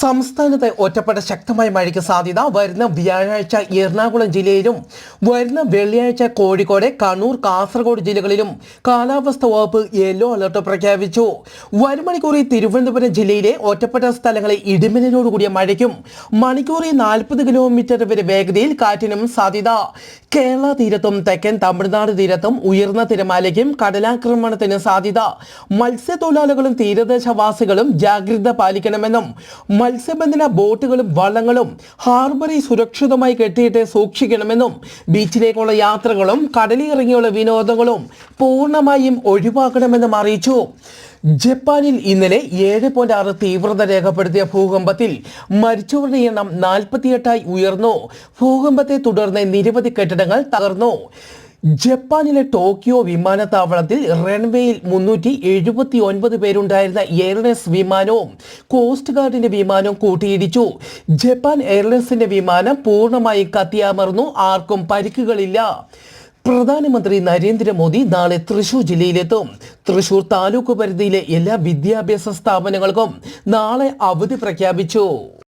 സംസ്ഥാനത്ത് ഒറ്റപ്പെട്ട ശക്തമായ മഴയ്ക്ക് സാധ്യത. വരുന്ന വ്യാഴാഴ്ച എറണാകുളം ജില്ലയിലും വരുന്ന വെള്ളിയാഴ്ച കോഴിക്കോട് കണ്ണൂർ കാസർഗോഡ് ജില്ലകളിലും കാലാവസ്ഥ വകുപ്പ് യെല്ലോ അലർട്ട് പ്രഖ്യാപിച്ചു. വരും മണിക്കൂറിൽ തിരുവനന്തപുരം ജില്ലയിലെ ഒറ്റപ്പെട്ട സ്ഥലങ്ങളിൽ ഇടിമിന്നലോടുകൂടിയ മഴയ്ക്കും മണിക്കൂറി നാൽപ്പത് കിലോമീറ്റർ വരെ വേഗതയിൽ കാറ്റിനും സാധ്യത. കേരള തീരത്തും തെക്കൻ തമിഴ്നാട് തീരത്തും ഉയർന്ന തിരമാലയ്ക്കും കടലാക്രമണത്തിന് സാധ്യത. മത്സ്യത്തൊഴിലാളികളും തീരദേശവാസികളും ജാഗ്രത പാലിക്കണമെന്നും മത്സ്യബന്ധന ബോട്ടുകളും വള്ളങ്ങളും ഹാർബറിൽ സുരക്ഷിതമായി കെട്ടിയിട്ട് സൂക്ഷിക്കണമെന്നും ബീച്ചിലേക്കുള്ള യാത്രകളും കടലിറങ്ങിയുള്ള വിനോദങ്ങളും പൂർണമായും ഒഴിവാക്കണമെന്നും അറിയിച്ചു. ജപ്പാനിൽ ഇന്നലെ ഏഴ് പോയിന്റ് ആറ് തീവ്രത രേഖപ്പെടുത്തിയ ഭൂകമ്പത്തിൽ മരിച്ചവരുടെ എണ്ണം നാൽപ്പത്തിയെട്ടായി ഉയർന്നു. ഭൂകമ്പത്തെ തുടർന്ന് നിരവധി കെട്ടിടങ്ങൾ തകർന്നു. ജപ്പാനിലെ ടോക്കിയോ വിമാനത്താവളത്തിൽ റൺവേയിൽ മുന്നൂറ്റി എഴുപത്തി ഒൻപത് പേരുണ്ടായിരുന്ന എയർലൈൻസ് വിമാനവും കോസ്റ്റ് ഗാർഡിന്റെ വിമാനവും കൂട്ടിയിടിച്ചു. ജപ്പാൻ എയർലൈൻസിന്റെ വിമാനം പൂർണമായി കത്തിയമർന്നു. ആർക്കും പരിക്കുകളില്ല. പ്രധാനമന്ത്രി നരേന്ദ്രമോദി നാളെ തൃശൂർ ജില്ലയിലെത്തും. തൃശൂർ താലൂക്ക് പരിധിയിലെ എല്ലാ വിദ്യാഭ്യാസ സ്ഥാപനങ്ങൾക്കും നാളെ അവധി പ്രഖ്യാപിച്ചു.